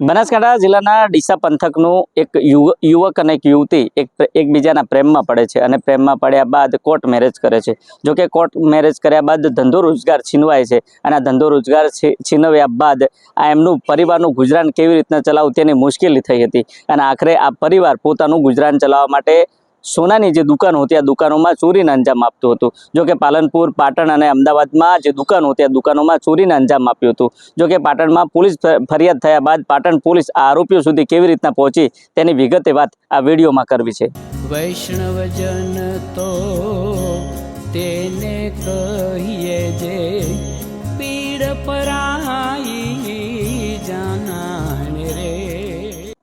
બનાસકાંઠા જિલ્લાના ડીસા પંથકનું એક યુવ- યુવક અને એક યુવતી એક એકબીજાના પ્રેમમાં પડે છે અને પ્રેમમાં પડ્યા બાદ કોર્ટ મેરેજ કરે છે. જો કે કોર્ટ મેરેજ કર્યા બાદ ધંધો રોજગાર છીનવાય છે અને આ ધંધો રોજગાર છીનવ્યા બાદ આ એમનું પરિવારનું ગુજરાન કેવી રીતના ચલાવવું તેની મુશ્કેલી થઈ હતી. અને આખરે આ પરિવાર પોતાનું ગુજરાન ચલાવવા માટે સોનાની જે દુકાનો હતી આ દુકાનોમાં ચોરીને અંજામ આપતું હતું. જો કે પાલનપુર પાટણ અને અમદાવાદમાં જે દુકાનો હતી આ દુકાનોમાં ચોરીને અંજામ આપ્યું હતું. જો કે પાટણમાં પોલીસ ફરિયાદ થયા બાદ પાટણ પોલીસ આ આરોપીઓ સુધી કેવી રીતના પહોંચી તેની વિગતે વાત આ વિડીયોમાં કરવી છે. વૈષ્ણવજન તો તેને કહીએ જે પીડ પરાઈ જાના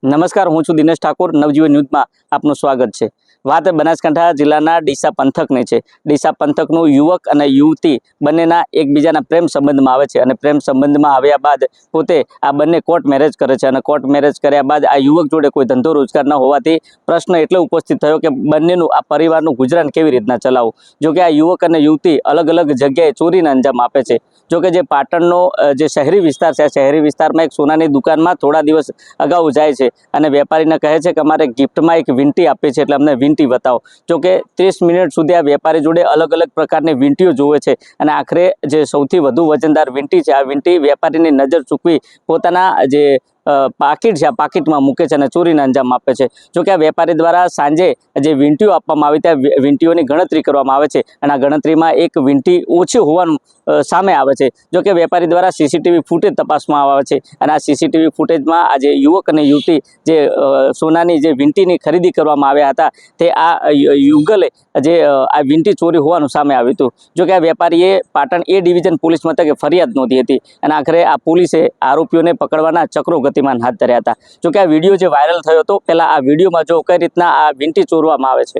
નમસ્કાર હું છું દિનેશ ઠાકોર નવજીવન ન્યૂઝમાં આપનું સ્વાગત છે. વાત બનાસકાંઠા જિલ્લાના ડીસા પંથકની છે. ડીસા પંથકનું યુવક અને યુવતી બંનેના એકબીજાના પ્રેમ સંબંધમાં આવે છે અને પ્રેમ સંબંધમાં આવ્યા બાદ પોતે આ બંને કોર્ટ મેરેજ કરે છે અને કોર્ટ મેરેજ કર્યા બાદ આ યુવક જોડે કોઈ ધંધો રોજગાર ન હોવાથી પ્રશ્ન એટલો ઉપસ્થિત થયો કે બંનેનું આ પરિવારનું ગુજરાન કેવી રીતના ચલાવવું જોકે આ યુવક અને યુવતી અલગ અલગ જગ્યાએ ચોરીને અંજામ આપે છે. જોકે જે પાટણનો જે શહેરી વિસ્તાર છે, આ શહેરી વિસ્તારમાં એક સોનાની દુકાનમાં થોડા દિવસ અગાઉ જાય છે અને વેપારીને કહે છે કે અમારે ગિફ્ટમાં એક વિંટી આપી છે એટલે અમને વીંટી બતાવો. જો કે ત્રીસ મિનિટ સુધી આ વેપારી જોડે અલગ અલગ પ્રકારની વીંટીઓ જોવે છે અને આખરે જે સૌથી વધુ વજનદાર વીંટી છે, આ વીંટી વેપારીની નજર ચૂકવી પોતાના જે પાકીટ છે, આ પાકીટમાં મૂકે છે અને ચોરીને અંજામ આપે છે. જો કે આ વેપારી દ્વારા સાંજે જે વીંટીઓ આપવામાં આવી, ત્યાં વીંટીઓની ગણતરી કરવામાં આવે છે અને આ ગણતરીમાં એક વીંટી ઓછી હોવાનું સામે આવે છે. જો કે વેપારી દ્વારા સીસીટીવી ફૂટેજ તપાસવામાં આવે છે અને આ સીસીટીવી ફૂટેજમાં આ જે યુવક અને યુવતી જે સોનાની જે વીંટીની ખરીદી કરવામાં આવ્યા હતા, તે આ યુગલે જે આ વીંટી ચોરી હોવાનું સામે આવ્યું હતું. જોકે આ વેપારીએ પાટણ એ ડિવિઝન પોલીસ મથકે ફરિયાદ નોંધી હતી અને આખરે આ પોલીસે આરોપીઓને પકડવાના ચક્રો ગતિમાન હાથ ધર્યા હતા. જોકે આ વીડિયો જે વાયરલ થયો હતો, પહેલાં આ વિડીયોમાં જો કઈ રીતના આ વીંટી ચોરવામાં આવે છે.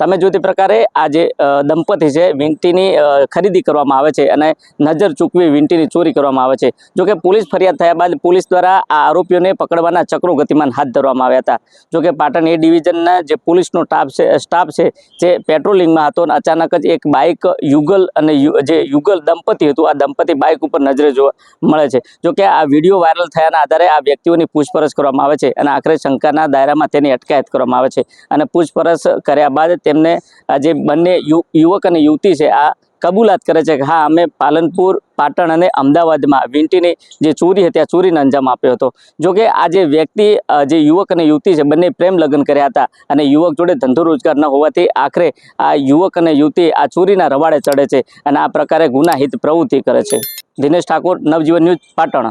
તમે જો તે પ્રકારે આ જે દંપતી છે, વીંટીની ખરીદી કરવામાં આવે છે અને નજર ચૂકવી વીંટીની ચોરી કરવામાં આવે છે. જોકે પોલીસ ફરિયાદ થયા બાદ પોલીસ દ્વારા આ આરોપીઓને પકડવાના ચક્રો ગતિમાન હાથ ધરવામાં આવ્યા હતા. જો કે પાટણ એ ડિવિઝનના જે પોલીસનો સ્ટાફ છે સ્ટાફ છે, જે પેટ્રોલિંગમાં હતો અને અચાનક જ એક બાઇક યુગલ અને જે યુગલ દંપતી હતું, આ દંપતી બાઇક ઉપર નજરે જોવા મળે છે. જોકે આ વીડિયો વાયરલ થયાના આધારે આ વ્યક્તિઓની પૂછપરછ કરવામાં આવે છે અને આખરે શંકાના દાયરામાં તેની અટકાયત કરવામાં આવે છે. અને પૂછપરછ કર્યા બાદ તેમને જે બંને યુવક અને યુવતી છે, આ કબૂલાત કરે છે કે હા, અમે પાલનપુર, પાટણ અને અમદાવાદમાં વીંટીની જે ચોરી હતી, આ ચોરીને અંજામ આપ્યો હતો. જો કે આ જે વ્યક્તિ જે યુવક અને યુવતી છે, બંને પ્રેમ લગ્ન કર્યા હતા અને યુવક જોડે ધંધો રોજગાર ન હોવાથી આખરે આ યુવક અને યુવતી આ ચોરીના રવાડે ચડે છે અને આ પ્રકારે ગુનાહિત પ્રવૃત્તિ કરે છે. દિનેશ ઠાકોર, નવજીવન ન્યૂઝ, પાટણ.